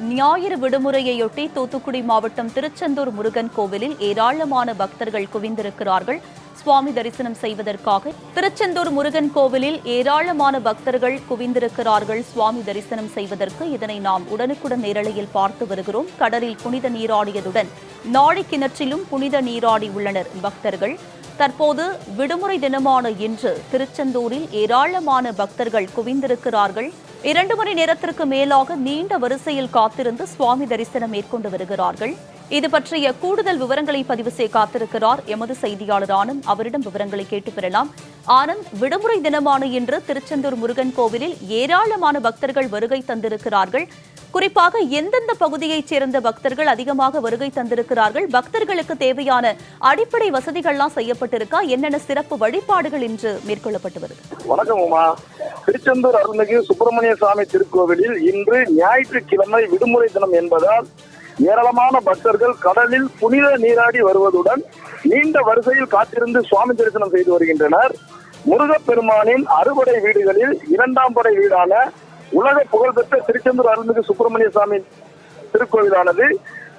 ஞாயிறு விடுமுறையொட்டி தூத்துக்குடி மாவட்டம் திருச்செந்தூர் முருகன் கோவிலில் ஏராளமான பக்தர்கள் குவிந்திருக்கிறார்கள். சுவாமி தரிசனம் செய்வதற்காக திருச்செந்தூர் முருகன் கோவிலில் ஏராளமான பக்தர்கள் குவிந்திருக்கிறார்கள். சுவாமி தரிசனம் செய்வதற்கு இதனை நாம் உடனுக்குடன் நேரலையில் பார்த்து வருகிறோம். கடலில் புனித நீராடியதுடன் நாழி கிணற்றிலும் புனித நீராடி உள்ளனர் பக்தர்கள். தற்போது விடுமுறை தினமான இன்று திருச்செந்தூரில் ஏராளமான பக்தர்கள் குவிந்திருக்கிறார்கள். இரண்டு மணி நேரத்திற்கு மேலாக நீண்ட வரிசையில் காத்திருந்து சுவாமி தரிசனம் மேற்கொண்டு வருகிறார்கள். இது பற்றிய கூடுதல் விவரங்களை பதிவு செய்ய காத்திருக்கிறார் எமது செய்தியாளர் ஆனந்த். அவரிடம் விவரங்களை கேட்டு பெறலாம். ஆனந்த் விடுமுறை தினமான இன்று திருச்செந்தூர் முருகன் கோவிலில் ஏராளமான பக்தர்கள் வருகை தந்திருக்கிறார்கள். குறிப்பாக எந்தெந்த பகுதியைச் சேர்ந்த பக்தர்கள் அதிகமாக வருகை தந்திருக்கிறார்கள்? பக்தர்களுக்கு தேவையான அடிப்படை வசதிகள்லாம் செய்யப்பட்டிருக்கா? என்னென்ன சிறப்பு வழிபாடுகள் இன்று மேற்கொள்ளப்பட்டு வருது? வணக்கம் உமா. திருச்செந்தூர் அருள்மிகு சுப்பிரமணிய சுவாமி திருக்கோவிலில் இன்று ஞாயிற்றுக்கிழமை விடுமுறை தினம் என்பதால் ஏராளமான பக்தர்கள் கடலில் புனித நீராடி வருவதுடன் நீண்ட வரிசையில் காத்திருந்து சுவாமி தரிசனம் செய்து வருகின்றனர். முருகப்பெருமானின் அறுபடை வீடுகளில் இரண்டாம் படை வீடான உலக புகழ்பெற்ற திருச்செந்தூர் அருள்மிகு சுப்பிரமணிய சுவாமி திருக்கோவிலானது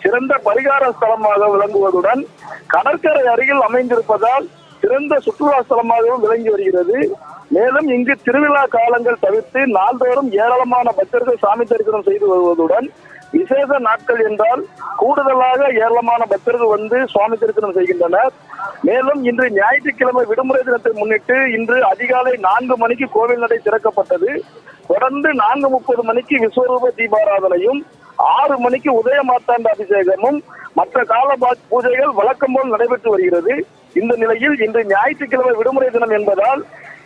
சிறந்த பரிகார ஸ்தலமாக விளங்குவதுடன் கடற்கரை அருகில் அமைந்திருப்பதால் சிறந்த சுற்றுலா ஸ்தலமாகவும் விளங்கி வருகிறது. மேலும் இங்கு திருவிழா காலங்கள் தவிர்த்து நாள்தோறும் ஏராளமான பக்தர்கள் சாமி தரிசனம் செய்து வருவதுடன் விசேஷ நாட்கள் என்றால் கூடுதலாக ஏராளமான பக்தர்கள் வந்து சுவாமி தரிசனம் செய்கின்றனர். மேலும் இன்று ஞாயிற்றுக்கிழமை விடுமுறை தினத்தை முன்னிட்டு இன்று அதிகாலை நான்கு மணிக்கு கோவில் நடை திறக்கப்பட்டது. தொடர்ந்து நான்கு முப்பது மணிக்கு விஸ்வரூப தீபாராதனையும் ஆறு மணிக்கு உதய மாத்தாண்ட அபிஷேகமும் மற்ற கால பூஜைகள் வழக்கம் போல் நடைபெற்று வருகிறது. இந்த நிலையில் இன்று ஞாயிற்றுக்கிழமை விடுமுறை தினம் என்பதால்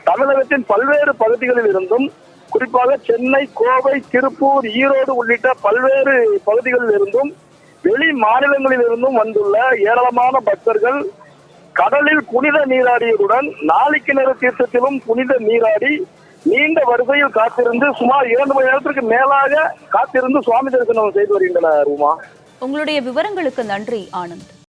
தமிழகத்தின் பல்வேறு பகுதிகளில் இருந்தும் குறிப்பாக சென்னை கோவை திருப்பூர் ஈரோடு உள்ளிட்ட பல்வேறு பகுதிகளில் இருந்தும் வெளி மாநிலங்களில் இருந்தும் வந்துள்ள ஏராளமான பக்தர்கள் கடலில் புனித நீராடியதுடன் நாளிக்கிணறு தீர்த்தத்திலும் புனித நீராடி நீண்ட வரிசையில் காத்திருந்து சுமார் இரண்டு மணி நேரத்திற்கு மேலாக காத்திருந்து சுவாமி தரிசனம் செய்து வருகின்றனர் உமா. உங்களுடைய விவரங்களுக்கு நன்றி ஆனந்த்.